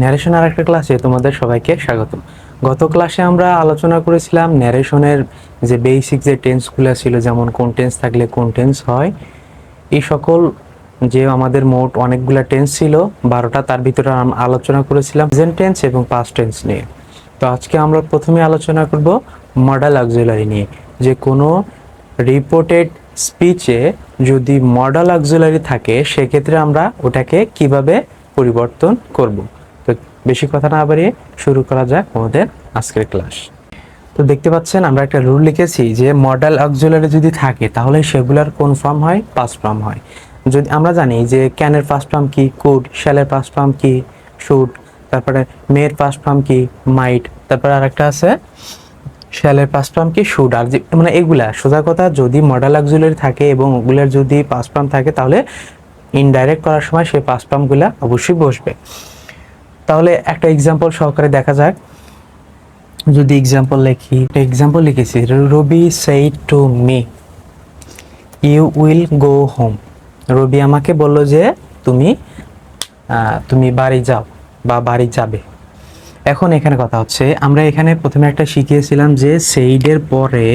Narration আর একটা ক্লাসে তোমাদের সবাইকে স্বাগত গত ক্লাসে আমরা আলোচনা করেছিলাম ন্যারেশনের যে বেসিক যে টেন্সগুলো ছিল, যেমন কোন টেন্স থাকলে কোন টেন্স হয়, এই সকল যে আমাদের মোট অনেকগুলো টেন্স ছিল, বারোটা তার ভিতরে আলোচনা করেছিলাম প্রেজেন্ট টেন্স এবং পাস্ট টেন্স নিয়ে। তো আজকে আমরা প্রথমে আলোচনা করব মডেল অক্সিলারি নিয়ে। যে কোনো রিপোর্টেড স্পিচে যদি মডেল অক্সিলারি থাকে, সেক্ষেত্রে আমরা ওটাকে কীভাবে পরিবর্তন করব? বেশি কথা না বাড়িয়ে শুরু করা যাক আমাদের আজকের ক্লাস। তো দেখতে পাচ্ছেন, আমরা একটা রুল লিখেছি যে মডেল অক্সিলারি যদি থাকে, তাহলে সেগুলোর কোন ফর্ম হয়? পাস ফর্ম হয়। যদি আমরা জানি যে ক্যানের ফার্স্ট ফর্ম কি, কুড শ্যালের ফার্স্ট ফর্ম কি শুট তারপরে মেয়ের ফার্স্ট ফর্ম কি, মাইট, তারপরে আরেকটা আছে শ্যালের পাস ফর্ম কি, শুড, আর মানে এগুলা, সোজা কথা, যদি মডেল অক্সিলারি থাকে এবং ওগুলার যদি পাস ফর্ম থাকে, তাহলে ইনডাইরেক্ট করার সময় সেই পাস ফর্মগুলা অবশ্যই বসবে। তাহলে একটা এক্সাম্পল সহকারে দেখা যাক। যদি এক্সাম্পল লিখি, একটা এক্সাম্পল লিখেছি। Rabi said to me you will go home Rabi আমাকে বলল যে, তুমি তুমি বাড়ি যাও বা বাড়ি যাবে। এখন এখানে কথা হচ্ছে, আমরা এখানে প্রথমে একটা শিখিয়েছিলাম যে সেইডের পরে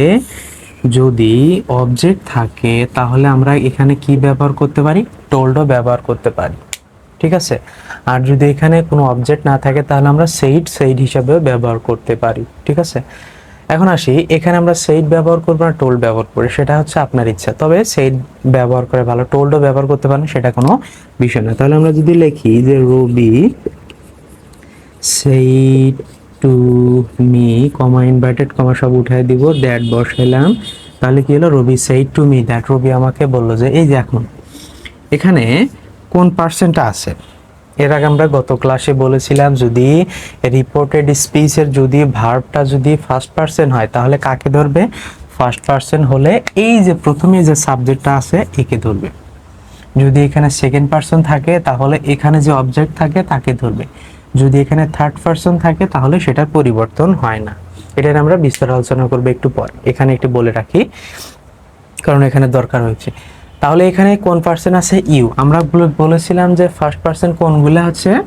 যদি অবজেক্ট থাকে, তাহলে আমরা এখানে কি ব্যবহার করতে পারি? টোল্ডও ব্যবহার করতে পারি। ঠিক আছে? আর যদি এখানে কোনো অবজেক্ট না থাকে, তাহলে আমরা সেইড সেইড হিসাবেও ব্যবহার করতে পারি, ঠিক আছে? এখন আসি, এখানে আমরা সেইড ব্যবহার করব না টোল্ড ব্যবহার করি, সেটা হচ্ছে আপনার ইচ্ছা। তবে সেইড ব্যবহার করে ভালো টোল্ডও ব্যবহার করতে পারেন, সেটা কোনো বিষয় না। তাহলে আমরা যদি লিখি যে Rabi said to me comma inverted comma সব উঠাই দিব দ্যাট বসাইলাম, তাহলে কি হলো? রবি সেই টু মি দ্যাট রবি আমাকে বলল যে, এই যে এখন, এখানে কোন পার্সেন্টটা আছে? এর আগে আমরা গত ক্লাসে বলেছিলাম যদি রিপোর্টেড স্পিচের যদি ভার্বটা যদি ফার্স্ট পার্সন হয়, তাহলে কাকে ধরবে? ফার্স্ট পার্সন হলে এই যে প্রথমে যে সাবজেক্টটা আছে, একে ধরবে। যদি এখানে সেকেন্ড পার্সন থাকে, তাহলে এখানে যে অবজেক্ট থাকে, তাকে ধরবে। যদি এখানে থার্ড পার্সন থাকে, তাহলে সেটার পরিবর্তন হয় না। এটার আমরা বিস্তার আলোচনা করব একটু পর। এখানে একটু বলে রাখি, কারণ এখানে দরকার হয়েছে। তাহলে এখানে কোন পার্সন আছে? ইউ। আমরা বলে- বলেছিলাম যে ফার্স্ট পার্সেন্ট কোনগুলো আছে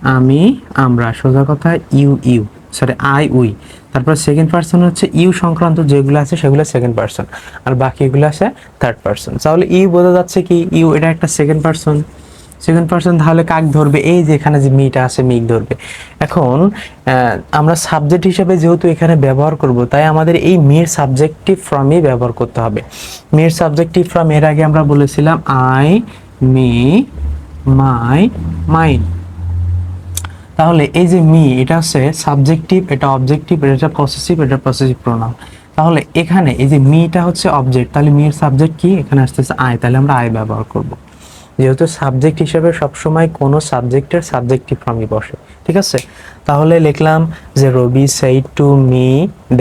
আমি, আমরা। সোজা কথা, you you. Sorry I we তারপর সেকেন্ড পার্সন হচ্ছে ইউ সংক্রান্ত যেগুলো আছে, সেগুলো সেকেন্ড পার্সন আর বাকিগুলো আছে থার্ড পার্সন তাহলে ইউ বোঝা যাচ্ছে কি? ইউ, এটা একটা সেকেন্ড পার্সন সেকেন্ড পার্সন তাহলে কাক ধরবে? এই যে এখানে যে মিটা আছে মিক ধরবে। এখন আমরা সাবজেক্ট হিসেবে যেহেতু এখানে ব্যবহার করব, তাই আমাদের এই মির সাবজেক্টিভ ফ্রমই ব্যবহার করতে হবে। মির সাবজেক্টিভ ফ্রম এর আগে আমরা বলেছিলাম আই মি মাই মাইন তাহলে এই যে মি এটা হচ্ছে সাবজেক্টিভ এটা অবজেক্টিভ এটা পসেসিভ এটা পসেসিভ প্রোনাউন তাহলে এখানে এই যে মিটা হচ্ছে অবজেক্ট তাহলে মির সাবজেক্ট কি? এখানে আসতেছে আই তাহলে আমরা আই ব্যবহার করব। যেহেতু সাবজেক্ট হিসেবে সবসময় কোনো সাবজেক্টের সাবজেক্টিভ ফর্মই বসে, ঠিক আছে? তাহলে লিখলাম যে Rabi said to me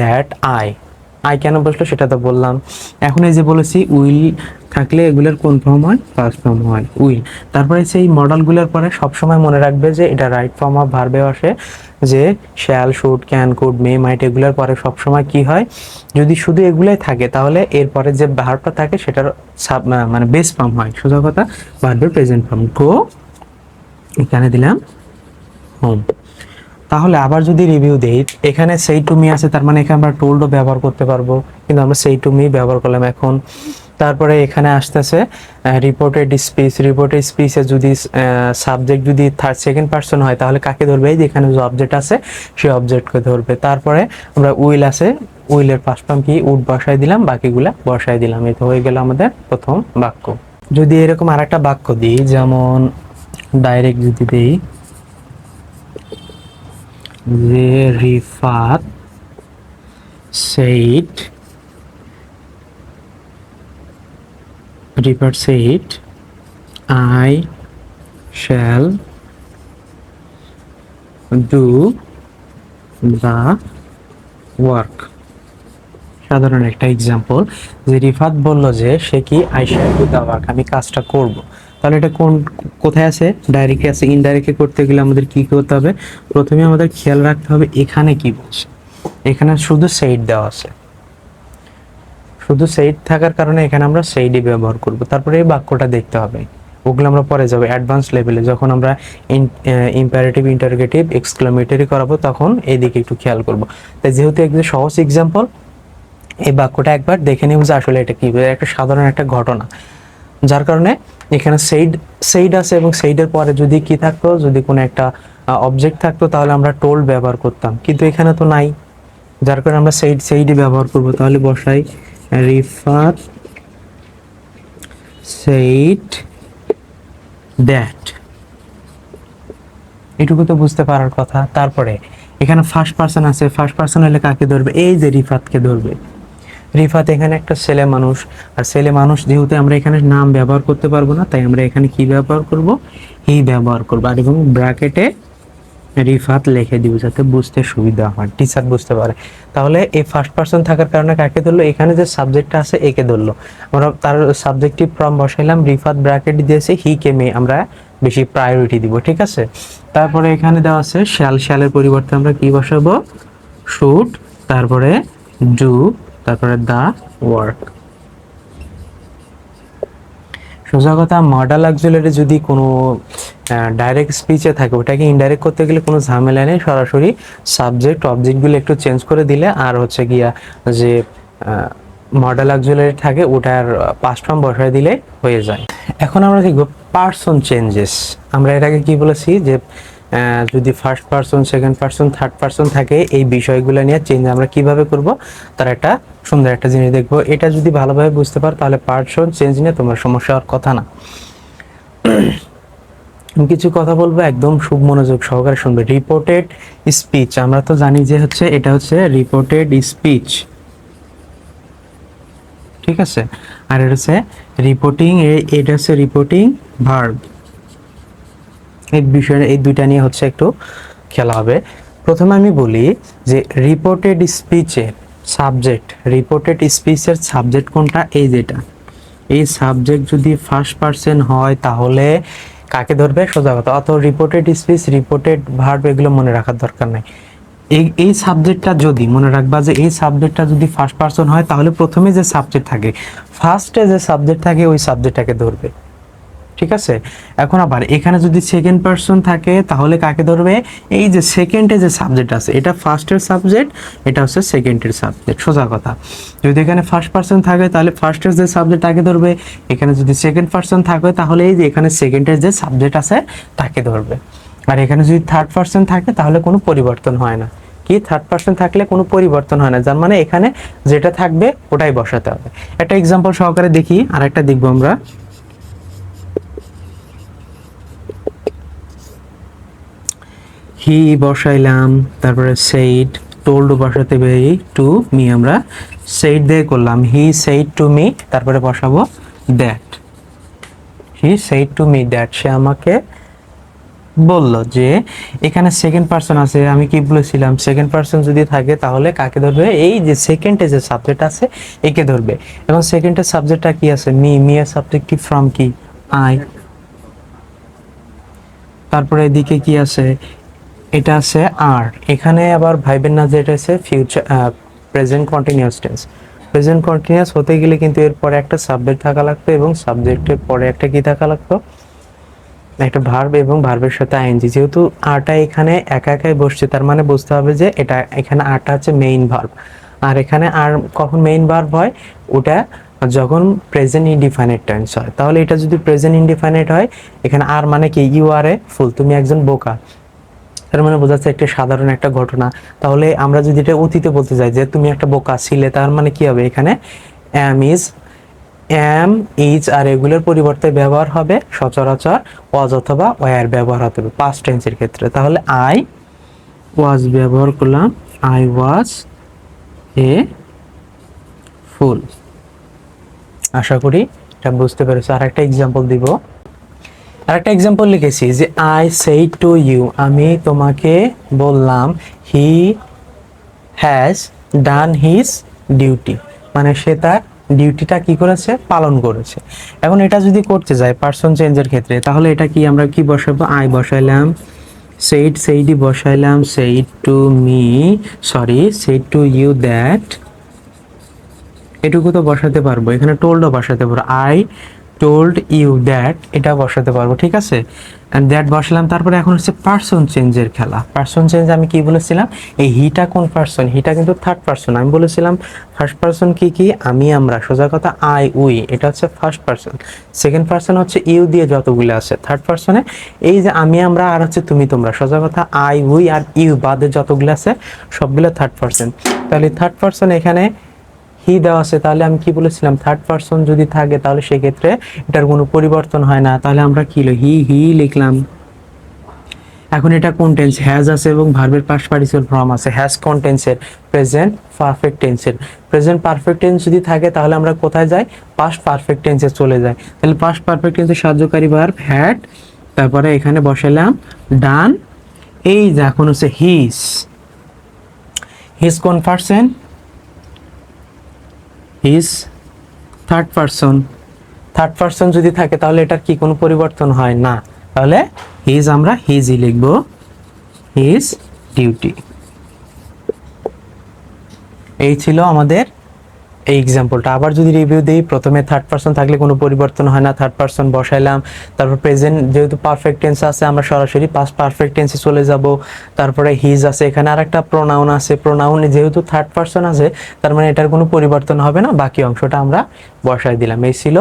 that I I কেন বসল সেটা তো বললাম। এখন এই যে বলেছি, উইল থাকলে এগুলোর কোন ফর্ম হয়? ফার্স্ট ফর্ম হয়, উইল। তারপরে সেই মডেলগুলোর পরে সবসময় মনে রাখবে যে এটা রাইট ফর্ম অফ ভার্বে আসে, যে shall, should, can, could, may, might এগুলোর পরে সবসময় কি হয়? যদি শুধু এগুলাই থাকে, তাহলে এরপরে যে ভার্বটা থাকে সেটার সাব মানে বেস ফর্ম হয়। সোজা কথা, ভার্বের প্রেজেন্ট ফর্ম গো, এখানে দিলাম হোম তাহলে আবার যদি রিভিউ দেই, এখানে সেই টু মি আছে, তার মানে এখানে আমরা টোল্ডও ব্যবহার করতে পারব। কিন্তু আমরা সেই টু মি ব্যবহার করলাম এখন। তারপরে এখানে আসতেছে রিপোর্টেড স্পিচ রিপোর্টেড স্পিচে যদি সাবজেক্ট যদি থার্ড সেকেন্ড পার্সন হয়, তাহলে কাকে ধরবে? এই যে এখানে যে অবজেক্ট আছে, সেই অবজেক্টকে ধরবে। তারপরে আমরা উইল আছে উইলের ফর্ম কি? উড বসাই দিলাম, বাকিগুলা বসাই দিলাম। এই তো হয়ে গেল আমাদের প্রথম বাক্য। যদি এরকম আরেকটা বাক্য দিই, যেমন ডাইরেক্ট যদি দিই যে Rifat said. Rifat I shall do the work. সাধারণ একটা এক্সাম্পল যে রিফাত বলল যে, সে কি I shall do the work আমি কাজটা করব। তাহলে এটা কোন, কোথায় আছে? ডাইরেক্টে আছে ইনডাইরেক্টে করতে গেলে আমাদের কি করতে হবে? প্রথমে আমাদের খেয়াল রাখতে হবে এখানে কি বলছে। এখানে শুধু সেইড দেওয়া আছে। শুধু সেইড থাকার কারণে এখানে আমরা সেইডই ব্যবহার করব। তারপরে এই বাক্যটা দেখতে হবে। ওগুলো আমরা পরে যাব। অ্যাডভান্স লেভেলে যখন আমরা ইম্পারেটিভ ইন্টারগেটিভ এক্সক্লামেটরি করাবো, তখন এইদিকে একটু খেয়াল করব। তাই যেহেতু একদম সহজ এক্সাম্পল এই বাক্যটা একবার দেখে নিব যে আসলে এটা কি একটা সাধারণ একটা ঘটনা। যার কারণে এখানে সেইড সেইড আছে এবং সেইডের পরে যদি কি থাকতো, যদি কোনো একটা অবজেক্ট থাকতো, তাহলে আমরা টোল ব্যবহার করতাম। কিন্তু এখানে তো নাই। যার কারণে আমরা সেইড সেইডই ব্যবহার করব। তাহলে বসাই রিফার সেইড দ্যাট এটুকু তো বুঝতে পারার কথা। তারপরে, এখানে ফার্স্ট পার্সন আছে। ফার্স্ট পার্সন হলে কাকে ধরবে? এই যে রিফাতকে ধরবে। রিফাত এখানে একটা ছেলে মানুষ। আর ছেলে মানুষ যেহেতু আমরা এখানে নাম ব্যবহার করতে পারব না, তাই আমরা এখানে কি ব্যবহার করব? হি ব্যবহার করব। আর এবং ব্র্যাকেটে রিফাত লিখে দিব যাতে বুঝতে সুবিধা হয়। টিচার বুঝতে পারে। তাহলে এই ফার্স্ট পার্সন থাকার কারণে কাকে ধরলো? এখানে যে সাবজেক্টটা আছে, একে ধরলো। আমরা তার সাবজেক্টিভ ফর্ম বসাইলাম, রিফাত ব্র্যাকেট দিয়েছে, হি কে মে আমরা বেশি প্রায়োরিটি দিব, ঠিক আছে? তারপরে এখানে দেওয়া আছে, শ্যাল, শ্যালের পরিবর্তে আমরা কি বসাবো? শুট তারপরে ডু তারপরে দা ওয়ার্ক সোজা কথা মডেল অ্যাকচুয়ালি যদি কোনো ডাইরেক্ট স্পিচে থাকে ওটাকে ইনডাইরেক্ট করতে গেলে কোনো ঝামেলা নেই সরাসরি সাবজেক্ট অবজেক্টগুলো একটু চেঞ্জ করে দিলে আর হচ্ছে গিয়া যে মডেল অ্যাকচুয়ালি থাকে ওটার পাস্ট ফর্ম বসায় দিলে হয়ে যায়। এখন আমরা দেখব পার্সন চেঞ্জেস আমরা এটাকে কি বলেছি যে যদি first person second person third person থাকে, এই বিষয়গুলো নিয়ে চেঞ্জ আমরা কীভাবে করব, তার একটা সুন্দর একটা জিনিস দেখব। এটা যদি ভালোভাবে বুঝতে পারো, তাহলে পার্সন চেঞ্জ নিয়ে তোমার সমস্যা হওয়ার কথা না। কিছু কথা বলব, একদম খুব মনোযোগ সহকারে শুনবে। রিপোর্টেড স্পিচ আমরা তো জানি যে হচ্ছে, এটা হচ্ছে রিপোর্টেড স্পিচ ঠিক আছে? আর এটা হচ্ছে রিপোর্টিং এটা হচ্ছে রিপোর্টিং ভার্ব এই বিষয়ে এই দুইটা নিয়ে হচ্ছে একটু খেলা হবে। প্রথমে আমি বলি যে রিপোর্টেড স্পিচের সাবজেক্ট রিপোর্টেড স্পিচের সাবজেক্ট কোনটা? এই যেটা। এই সাবজেক্ট যদি ফার্স্ট পার্সন হয়, তাহলে কাকে ধরবে? সোজা কথা। অত রিপোর্টেড স্পিচ রিপোর্টেড ভার্ব এগুলো মনে রাখার দরকার নাই। এই এই সাবজেক্টটা যদি মনে রাখবা যে এই সাবজেক্টটা যদি ফার্স্ট পার্সন হয়, তাহলে প্রথমে যে সাবজেক্ট থাকে ফার্স্টে যে সাবজেক্ট থাকে, ওই সাবজেক্টটাকে ধরবে। ঠিক আছে? এখন আবার এখানে যদি সেকেন্ড পার্সন থাকে, তাহলে কাকে ধরবে? এই যে সেকেন্ডে যে সাবজেক্ট আছে, এটা ফার্স্টের সাবজেক্ট এটা হচ্ছে সেকেন্ডের সাবজেক্ট সোজা কথা। যদি এখানে ফার্স্ট পার্সন থাকে, তাহলে ফার্স্টের যে সাবজেক্ট তাকে ধরবে। এখানে যদি সেকেন্ড পার্সন থাকে, তাহলে এই যে এখানে সেকেন্ডের যে সাবজেক্ট আছে, তাকে ধরবে। আর এখানে যদি থার্ড পার্সন থাকে, তাহলে কোনো পরিবর্তন হয় না। কি? থার্ড পার্সন থাকলে কোনো পরিবর্তন হয় না। যার মানে এখানে যেটা থাকবে, ওটাই বসাতে হবে। একটা এক্সাম্পল সহকারে দেখি আর একটা দেখব আমরা। হি বসাইলাম, তারপরে সেইড টোল্ড বসাতে পারি টু মি আমরা। সেইড দিয়ে করলাম হি সেইড টু মি তারপরে বসাবো that he said to me that সে আমাকে বলল যে, এখানে সেকেন্ড পার্সন আছে, আমি কি বলেছিলাম? সেকেন্ড পার্সন যদি থাকে, তাহলে কাকে ধরবে? এই যে সেকেন্ডে যে সাবজেক্ট আছে, একে ধরবে। এবং সেকেন্ডের সাবজেক্টটা কি আছে? মি মি এর সাবজেক্ট কি ফ্রম কি? আই তারপরে এদিকে কি আছে? এটা আছে আর এখানে আবার ভাইবেন না যে এটা আছে future present continuous tense present continuous হতে গেলে কিন্তু এর পরে একটা সাবজেক্ট থাকা লাগতো এবং সাবজেক্টের পরে একটা কি থাকা লাগতো? একটা ভার্ব এবং ভার্বের সাথে আইএনজি যেহেতু আরটা এখানে একা একাই বসছে, তার মানে বুঝতে হবে যে এটা, এখানে আরটা হচ্ছে মেইন ভার্ব আর এখানে আর কখন মেইন ভার্ব হয়? ওটা যখন প্রেজেন্ট ইনডিফাইনেট টেন্স হয়। তাহলে এটা যদি প্রেজেন্ট ইনডিফাইনেট হয়, এখানে আর মানে কি? ইউ আর এ ফুল তুমি একজন বোকা। তার মানে বোঝাচ্ছে একটা সাধারণ একটা ঘটনা। তাহলে আমরা যদি এটা অতীতে বলতে যাই যে তুমি একটা বোকা ছিলে, তার মানে কি হবে এখানে? Am is am is are এগুলোর পরিবর্তে ব্যবহার হবে সচরাচর ওয়াজ অথবা ওয়ার ব্যবহার হতে হবে পাস্ট টেন্সের ক্ষেত্রে। তাহলে আই ওয়াজ ব্যবহার করলাম আই ওয়াজ এ ফুল আশা করি এটা বুঝতে পেরেছ। আর একটা এক্সাম্পল দিব। আর একটা এক্সাম্পল লিখেছি যে আই সেই টু ইউ আমি তোমাকে বললাম he has done his duty মানে সে তার ডিউটিটা কি করেছে? পালন করেছে। এখন এটা যদি করতে যায় পার্সন চেঞ্জের ক্ষেত্রে, তাহলে এটা কি আমরা কি বসাবো? আই বসাইলাম সেইড সেইডি বসাইলাম said to me sorry said to you that এটুকু তো বসাতে পারব। এখানে টোল্ডও বসাতে পারব। আই টোল্ড ইউ দ্যাট এটা বসাতে পারব, ঠিক আছে? অ্যান্ড দ্যাট বসালাম, তারপরে এখন হচ্ছে পার্সন চেঞ্জের খেলা। পার্সন চেঞ্জ আমি কি বলেছিলাম? এই হিটা কোন পার্সন হিটা কিন্তু থার্ড পার্সন আমি বলেছিলাম ফার্স্ট পার্সন কি কি? আমি, আমরা। সোজা কথা আই উই এটা হচ্ছে ফার্স্ট পার্সন সেকেন্ড পার্সন হচ্ছে ইউ দিয়ে যতগুলো আছে। থার্ড পার্সনে এই যে আমি, আমরা আর হচ্ছে তুমি, তোমরা। সোজা কথা আই উই আর ইউ বাদে যতগুলো আছে, সবগুলো থার্ড পার্সন তাহলে থার্ড পার্সন এখানে হি দেওয়া আছে, তাহলে আমি কি বলেছিলাম? থার্ড পার্সন যদি থাকে, তাহলে সেক্ষেত্রে এটার কোনো পরিবর্তন হয় না। তাহলে আমরা কি হি হি লিখলাম। এখন এটা কোন টেন্স হ্যাজ আছে এবং ভার্বের পাস্ট পার্টিসিপাল ফর্ম আছে। হ্যাজ কোন টেন্সের প্রেজেন্ট পারফেক্ট টেন্সের প্রেজেন্ট পারফেক্ট টেন্স যদি থাকে, তাহলে আমরা কোথায় যাই? পাস্ট পারফেক্ট টেন্সে চলে যাই। তাহলে পাস্ট পারফেক্ট টেন্সের সাহায্যকারী ভার্ব হ্যাড তারপরে এখানে বসালাম ডান এই যে এখন হচ্ছে হিস হিস কোন person his third person third person যদি থাকে, তাহলে এটার কি কোনো পরিবর্তন হয়? না। তাহলে হিজ আমরা হিজই লিখব। হিজ ডিউটি এই ছিল আমাদের এই এক্সাম্পলটা আবার যদি রিভিউ দিই, প্রথমে থার্ড পারসন থাকলে কোনো পরিবর্তন হয় না। থার্ড পারসন বসাইলাম। তারপর প্রেজেন্ট যেহেতু পারফেক্ট টেন্স আছে, আমরা সরাসরি পাস্ট পারফেক্ট টেন্সে চলে যাব। তারপরে হিজ আছে, এখানে আর একটা প্রোনাউন আছে প্রোনাউনে যেহেতু থার্ড পারসন আছে, তার মানে এটার কোনো পরিবর্তন হবে না। বাকি অংশটা আমরা বসাই দিলাম। এই ছিল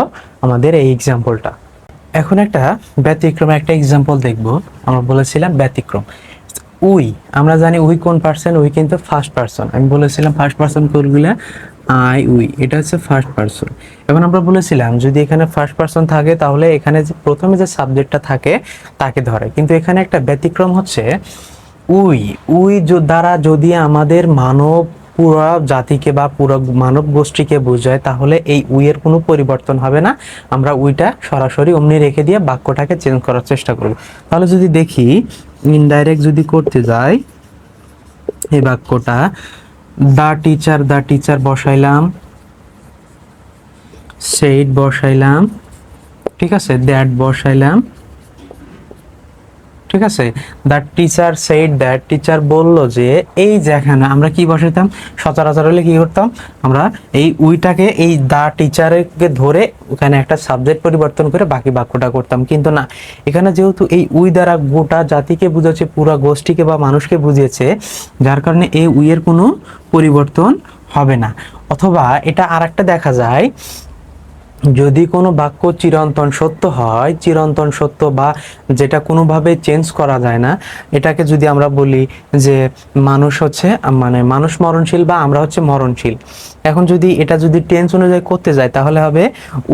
আমাদের এই এক্সাম্পলটা এখন একটা ব্যতিক্রম, একটা এক্সাম্পল দেখব। আমরা বলেছিলাম ব্যতিক্রম। উই, আমরা জানি উই কোন পার্সন উই কিন্তু ফার্স্ট পার্সন আমি বলেছিলাম ফার্স্ট পার্সন কোনগুলো আই, উই, এটা হচ্ছে ফার্স্ট পার্সন এখন আমরা বলেছিলাম, যদি এখানে ফার্স্ট পার্সন থাকে, তাহলে এখানে যে প্রথমে যে সাবজেক্টটা থাকে, তাকে ধরে। কিন্তু এখানে একটা ব্যতিক্রম হচ্ছে, উই উই দ্বারা যদি আমাদের মানব পুরো জাতিকে বা পুরো মানব গোষ্ঠীকে বোঝায়, তাহলে এই উইয়ের কোনো পরিবর্তন হবে না। আমরা উইটা সরাসরি অমনি রেখে দিয়ে বাক্যটাকে চেঞ্জ করার চেষ্টা করব। তাহলে যদি দেখি ইনডাইরেক্ট যদি করতে যাই, এই বাক্যটা দা টিচার দা টিচার বসাইলাম। সেইট বসাইলাম। ঠিক আছে দ্যাট বসাইলাম। ঠিক আছে? That teacher said that teacher বলল যে, এই যে এখানে আমরা কি বসাইতাম? সচরাচর হলে কি করতাম? আমরা এই উইটাকে, এই দা টিচারকে ধরে ওখানে একটা সাবজেক্ট পরিবর্তন করে বাকি বাক্যটা করতাম। কিন্তু না, এখানে যেহেতু এই উই দ্বারা গোটা জাতিকে বুঝাচ্ছে, পুরো গোষ্ঠীকে বা মানুষকে বুঝিয়েছে, যার কারণে এই উইয়ের কোনো পরিবর্তন হবে না। অথবা এটা আরেকটা দেখা যায় যদি কোনো বাক্য চিরন্তন সত্য হয়, চিরন্তন সত্য বা যেটা কোনোভাবে চেঞ্জ করা যায় না, এটাকে যদি আমরা বলি যে মানুষ হচ্ছে মানে মানুষ মরণশীল বা আমরা হচ্ছে মরণশীল। এখন যদি এটা যদি টেন্স অনুযায়ী করতে যায় তাহলে হবে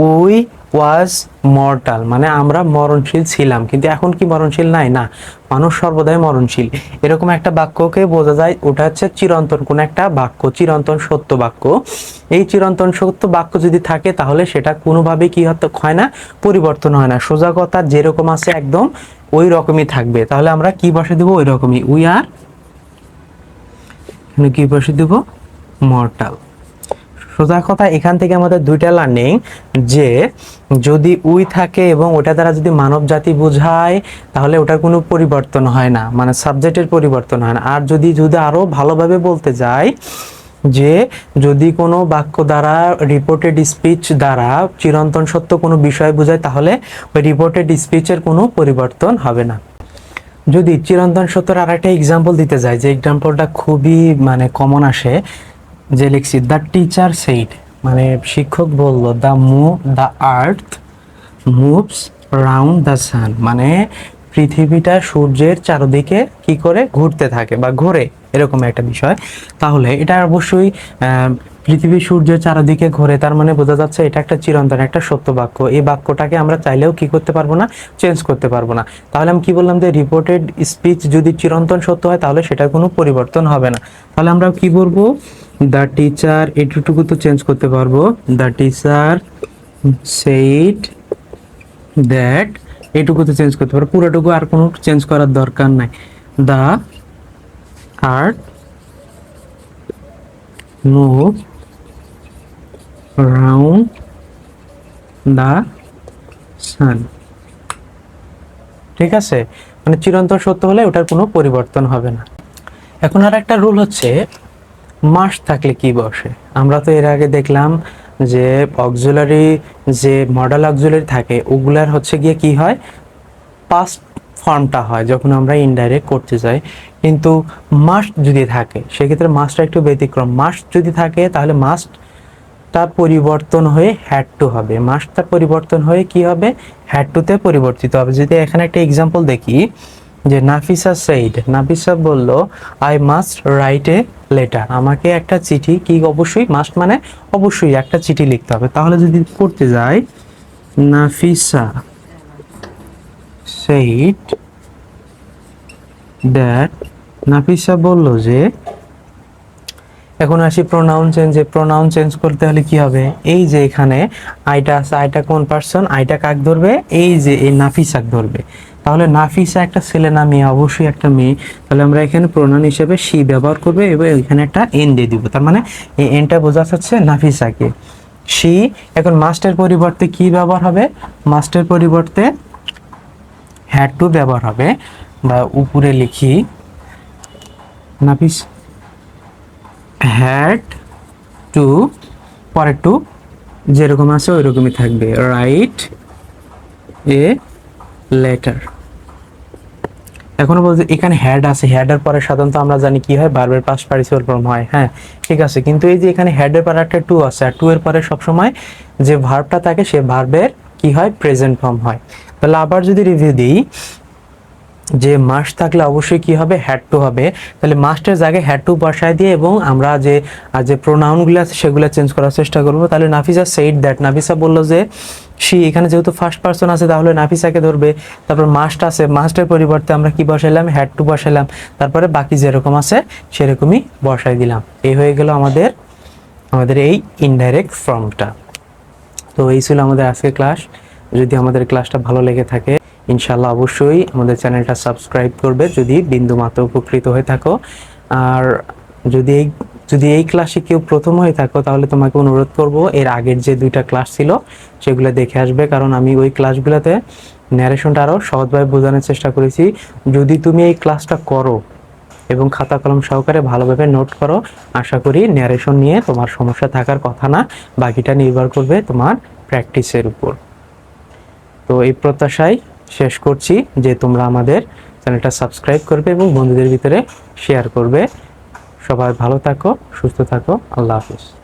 উই ওয়াজ মর্টাল মানে আমরা মরণশীল ছিলাম, কিন্তু এখন কি মরণশীল? নাই, না, মানুষ সর্বদাই মরণশীল। এরকম একটা বাক্যকে বোঝা যায়, ওটা হচ্ছে চিরন্তন, কোন একটা বাক্য, চিরন্তন সত্য বাক্য। এই চিরন্তন সত্য বাক্য যদি থাকে, তাহলে সেটা কোনোভাবে কি হয় না, পরিবর্তন হয় না। সোজা কথা যেরকম আছে একদম, ওই রকমই থাকবে। তাহলে আমরা কি বসে দেবো? ওই রকমই। উই আর কি বসে দেবো? মর্টাল সোজা কথা, এখান থেকে আমাদের দুইটা লার্নিং যে যদি উই থাকে এবং ওটা দ্বারা যদি মানব জাতি বোঝায়, তাহলে ওটার কোনো পরিবর্তন হয় না মানে সাবজেক্টের পরিবর্তন হয় না। আর যদি যদি আরও ভালোভাবে বলতে যাই যে যদি কোনো বাক্য দ্বারা রিপোর্টেড স্পিচ দ্বারা চিরন্তন সত্য কোনো বিষয় বোঝায়, তাহলে ওই রিপোর্টেড স্পিচের কোনো পরিবর্তন হবে না। যদি চিরন্তন সত্যর আর একটা এক্সাম্পল দিতে যাই, যে এক্সাম্পলটা খুবই মানে কমন আসে যে লিখছি দ্য টিচার সেইড মানে শিক্ষক বলল the move the earth moves round the sun মানে পৃথিবীটা সূর্যের চারদিকে কি করে ঘুরতে থাকে বা ঘোরে, এরকম একটা বিষয়। তাহলে এটা অবশ্যই পৃথিবী সূর্যের চারদিকে ঘোরে, তার মানে বোঝা যাচ্ছে এটা একটা চিরন্তন একটা সত্য বাক্য। এই বাক্যটাকে আমরা চাইলেও কি করতে পারব না? চেঞ্জ করতে পারব না। তাহলে আমি কি বললাম যে রিপোর্টেড স্পিচ যদি চিরন্তন সত্য হয়, তাহলে সেটার কোনো পরিবর্তন হবে না। তাহলে আমরা কি বলব? দ্য টিচার এটুকু তো চেঞ্জ করতে পারব। দ্য টিচার সেইট দ্যাট এটুকু তো চেঞ্জ করতে পারব। পুরোটুকু আর কোনো চেঞ্জ করার দরকার নাই। The earth move round the sun ঠিক আছে? মানে চিরন্তন সত্য হলে ওটার কোনো পরিবর্তন হবে না। এখন আর একটা রুল হচ্ছে মাস থাকলে কি বসে? আমরা তো এর আগে দেখলাম যে অক্সুলারি যে মডেল অক্সুলারি থাকে, ওগুলার হচ্ছে গিয়ে কি হয়? পাস্ট ফর্মটা হয়, যখন আমরা ইনডাইরেক্ট করতে যাই। কিন্তু মাস্ট যদি থাকে, সেক্ষেত্রে মাস্টটা একটু ব্যতিক্রম। মাস্ট যদি থাকে, তাহলে মাস্টটা পরিবর্তন হয়ে হ্যাড টু হবে। মাস্টটা পরিবর্তন হয়ে কি হবে? হ্যাড টুতে পরিবর্তিত হবে। যদি এখানে একটা এক্সাম্পল দেখি যে নাফিসা সেইড নাফিসা বলল I must write a letter আমাকে একটা চিঠি, কি অবশ্যই? মাস্ট মানে অবশ্যই একটা চিঠি লিখতে হবে। তাহলে যদি করতে যাই, নাফিসা সেইড দ্যাট নাফিসা বলল যে এখন আসি প্রোনাউন চেঞ্জে প্রোনাউন চেঞ্জ করতে হলে কি হবে? এই যে এখানে, আইটা আছে, আইটা কোন পার্সন আইটা কাক ধরবে? এই যে এই নাফিসাক ধরবে। তাহলে নাফিসা একটা ছেলে না মেয়ে? অবশ্যই একটা মেয়ে। তাহলে আমরা এখানে প্রোনাউন হিসেবে সি ব্যবহার করবে, এবং এখানে একটা এন দিয়ে দিব। তার মানে এই এনটা বোঝা যাচ্ছে নাফিসাকে। সি এখন মাস্টের পরিবর্তে কি ব্যবহার হবে? মাস্টের পরিবর্তে হ্যাড টু ব্যবহার হবে। বা উপরে লিখি, নাফিস হ্যাড টু পরে টু যেরকম আছে ওই রকমই থাকবে। রাইট এ লেটার এখনও বলতে এখানে হ্যাড আছে। হ্যাডের পরে সাধারণত আমরা জানি কি হয় বারবার পাস পারিসিপাল ফর্ম হয়। হ্যাঁ ঠিক আছে। কিন্তু এই যে এখানে হ্যাডের পরে একটা টু আছে, আর টু এর পরে সবসময় যে ভার্বটা থাকে, সে ভার্বের কি হয়? প্রেজেন্ট ফর্ম হয়। তাহলে আবার যদি রিভিউ দিই যে মাস থাকলে অবশ্যই কি হবে? হ্যাড টু হবে। তাহলে মাস্টের জায়গায় হ্যাড টু বসায় দিয়ে এবং আমরা যে যে প্রোনাউনগুলো আছে সেগুলো চেঞ্জ করার চেষ্টা করব। তাহলে নাফিসা সেইড দ্যাট নাফিসা বলল যে, সি এখানে যেহেতু ফার্স্ট পার্সন আছে, তাহলে নাফিসাকে ধরবে। তারপর মাস্ট আছে, মাস্টের পরিবর্তে আমরা কি বসাইলাম? Had to বসাইলাম। তারপরে বাকি যেরকম আছে, সেরকমই বসাই দিলাম। এই হয়ে গেল আমাদের আমাদের এই ইনডাইরেক্ট ফর্মটা তো এই ছিল আমাদের আজকের ক্লাস যদি আমাদের ক্লাসটা ভালো লেগে থাকে ইনশাল্লাহ অবশ্যই আমাদের চ্যানেলটা সাবস্ক্রাইব করবে যদি বিন্দু মাত্র উপকৃত হয়ে থাকো। আর যদি এই যদি এই ক্লাসে কেউ প্রথম হয়ে থাকো, তাহলে তোমাকে অনুরোধ করব, এর আগের যে দুইটা ক্লাস ছিল, সেগুলো দেখে আসবে। কারণ আমি ওই ক্লাসগুলোতে ন্যারেশনটা আরও সহজভাবে বোঝানোর চেষ্টা করেছি। যদি তুমি এই ক্লাসটা করো এবং খাতা কলম সহকারে ভালোভাবে নোট করো, আশা করি ন্যারেশন নিয়ে তোমার সমস্যা থাকার কথা না, বাকিটা নির্ভর করবে তোমার প্র্যাকটিসের উপর। তো এই প্রত্যাশায় শেষ করছি, যে তোমরা আমাদের চ্যানেলটা সাবস্ক্রাইব করবে এবং বন্ধুদের ভিতরে শেয়ার করবে। সবাই ভালো থাকো, সুস্থ থাকো, আল্লাহ হাফিজ।